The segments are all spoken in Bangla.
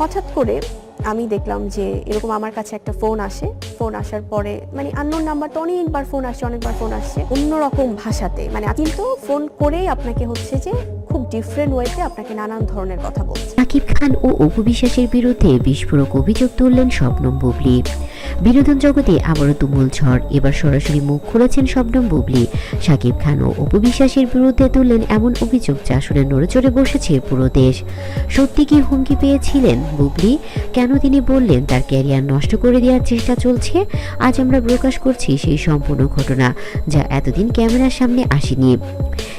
হঠাৎ করে আমি দেখলাম যে এরকম আমার কাছে একটা ফোন আসে। ফোন আসার পরে মানে আন্নোর নাম্বার তো অনেকবার ফোন আসছে, অনেকবার ফোন আসছে। অন্যরকম ভাষাতে মানে কিন্তু ফোন করেই আপনাকে হচ্ছে যে খুব ডিফারেন্ট ওয়েতে আপনাকে নানান ধরনের কথা বলছে। সাকিব খান ও অপু বিশ্বাসের বিরুদ্ধে বিস্ফোরক অভিযোগ তুললেন শবনম বুবলি। বিনোদন জগতে আবারও তুমুল ঝড়, এবার সরাসরি মুখ খুলেছেন শবনম বুবলি। সাকিব খান ও অপু বিশ্বাসের বিরুদ্ধে তুললেন এমন অভিযোগ যা শুনে নড়েচড়ে বসেছে পুরো দেশ। সত্যি কি হুমকি পেয়েছিলেন বুবলি? কেন তিনি বললেন তার ক্যারিয়ার নষ্ট করে দেওয়ার চেষ্টা চলছে? আজ আমরা প্রকাশ করছি সেই সম্পূর্ণ ঘটনা, যা এতদিন ক্যামেরার সামনে আসেনি।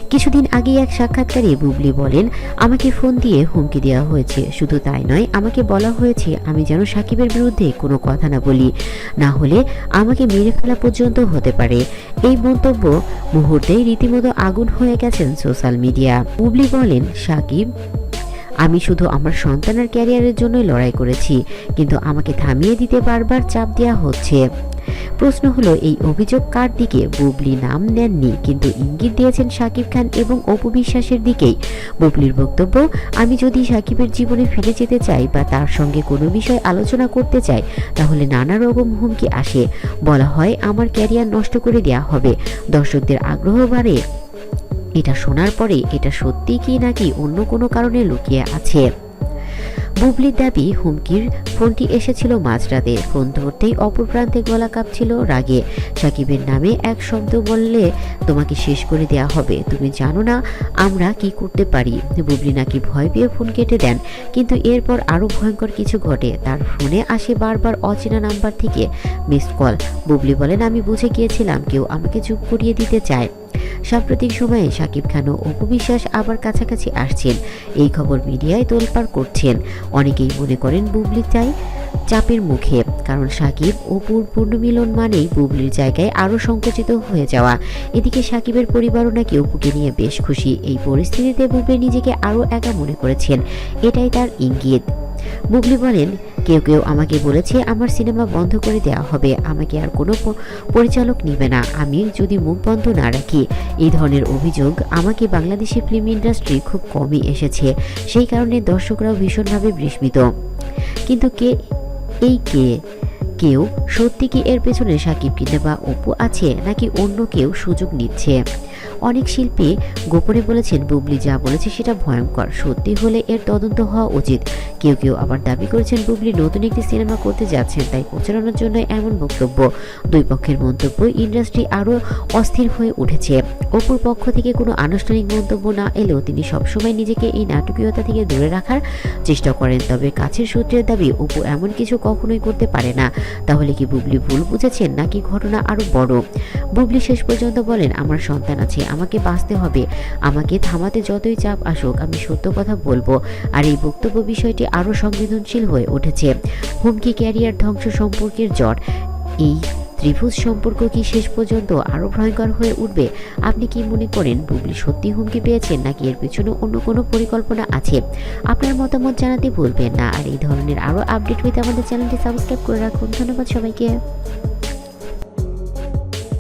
কিছুদিন আগে এক সাক্ষাৎকারে বুবলি বলেন, আমাকে ফোন দিয়ে হুমকি দেওয়া হয়েছে। শুধু তাই নয়, আমাকে বলা হয়েছে আমি যেন সাকিবের বিরুদ্ধে কোনো কথা না বলি। না হলে আমাকে মেরে ফেলা পর্যন্ত হতে পারে। এই মন্তব্য মুহূর্তেই রীতিমতো আগুন হয়ে গেছেন সোশ্যাল মিডিয়া। বুবলি বলেন, সাকিব আমি শুধু আমার সন্তানের ক্যারিয়ারের জন্যই লড়াই করেছি, কিন্তু আমাকে থামিয়ে দিতে বারবার চাপ দেওয়া হচ্ছে। প্রশ্ন হলো, এই অভিযোগ কার দিকে? বুবলি নাম নেননি, কিন্তু ইঙ্গিত দিয়েছেন সাকিব খান এবং অপু বিশ্বাসের দিকেই। বুবলির বক্তব্য, আমি যদি সাকিবের জীবনে ফিরে যেতে চাই বা তার সঙ্গে কোনো বিষয় আলোচনা করতে চাই, তাহলে নানা রকম হুমকি আসে। বলা হয়, আমার ক্যারিয়ার নষ্ট করে দেওয়া হবে। দর্শকদের আগ্রহ বাড়ে। এটা শোনার পরে এটা সত্যি কি নাকি অন্য কোনো কারণে লুকিয়ে আছে? বুবলির দাবি, হুমকির ফোনটি এসেছিল মাঝরাতে। ফোন ধরতেই অপর প্রান্তে গলা কাঁপছিল রাগে। সাকিবের নামে এক শব্দ বললে, তোমাকে শেষ করে দেয়া হবে। তুমি জানো না আমরা কি করতে পারি? বুবলি নাকি ভয় পেয়ে ফোন কেটে দেন। কিন্তু এরপর আরও ভয়ঙ্কর কিছু ঘটে। তার ফোনে আসে বারবার অচেনা নাম্বার থেকে মিসড কল। বুবলি বলেন, আমি বুঝে গিয়েছিলাম কেউ আমাকে চুপ করিয়ে দিতে চায়। সাম্প্রতিক সময়ে সাকিব খান ও অপু বিশ্বাস আবার কাছাকাছি আসছেন। এই খবর মিডিয়ায় তোলপাড় করছেন। অনেকেই মনে করেন বুবলি চাই চাপের মুখে, কারণ সাকিব অপুর পূর্ণমিলন মানেই বুবলির জায়গায় আরও সংকুচিত হয়ে যাওয়া। এদিকে সাকিবের পরিবারও নাকি অপুকে নিয়ে বেশ খুশি। এই পরিস্থিতিতে বুবলি নিজেকে আরও একা মনে করেছেন। এটাই তার ইঙ্গিত। বুবলি বলেন কেউ কেউ আমাকে বলেছে, আমার সিনেমা বন্ধ করে দেওয়া হবে। আমাকে আর কোনো পরিচালক নেবে না। আমি যদি মুখ বন্ধ না রাখি। এই ধরনের অভিযোগ আমাকে বাংলাদেশি ফিল্ম ইন্ডাস্ট্রি খুব কমই এসেছে। সেই কারণে দর্শকরাও ভীষণভাবে বিস্মিত। কিন্তু কে, এই কে? কেউ সত্যি কি এর পেছনে সাকিব কিনে বা অপু আছে, নাকি অন্য কেউ সুযোগ নিচ্ছে? অনেক শিল্পী গোপনে বলেছেন, বুবলি যা বলেছে সেটা ভয়ঙ্কর। সত্যি হলে এর তদন্ত হওয়া উচিত। কেউ কেউ আবার দাবি করেছেন, বুবলি নতুন একটি সিনেমা করতে যাচ্ছেন, তাই প্রচারণার জন্য এমন বক্তব্য। দুই পক্ষের মন্তব্য ইন্ডাস্ট্রি আরও অস্থির হয়ে উঠেছে। অপুর পক্ষ থেকে কোনো আনুষ্ঠানিক মন্তব্য না এলেও তিনি সবসময় নিজেকে এই নাটকীয়তা থেকে দূরে রাখার চেষ্টা করেন। তবে কাছের সূত্রের দাবি, অপু এমন কিছু কখনোই করতে পারে না। তাহলে কি বুবলি ভুল বুঝেছেন নাকি ঘটনা আরও বড়? বুবলি শেষ পর্যন্ত বলেন, আমার সন্তান আছে আমাকে বাঁচতে হবে। আমাকে থামাতে যতই চাপ আসুক, আমি সত্য কথা বলব। আর এই বক্তব্য বিষয়টি আরও সংবেদনশীল হয়ে উঠেছে। হুমকি ক্যারিয়ার ধ্বংস সম্পর্কের জট। এই ত্রিভুজ সম্পর্ক কি শেষ পর্যন্ত আরও ভয়ঙ্কর হয়ে উঠবে? আপনি কি মনে করেন বুবলি সত্যি হুমকি পেয়েছেন, নাকি এর পেছনে অন্য কোনো পরিকল্পনা আছে? আপনার মতামত জানাতে ভুলবেন না। আর এই ধরনের আরও আপডেট পেতে আমাদের চ্যানেলটি সাবস্ক্রাইব করে রাখুন। ধন্যবাদ সবাইকে।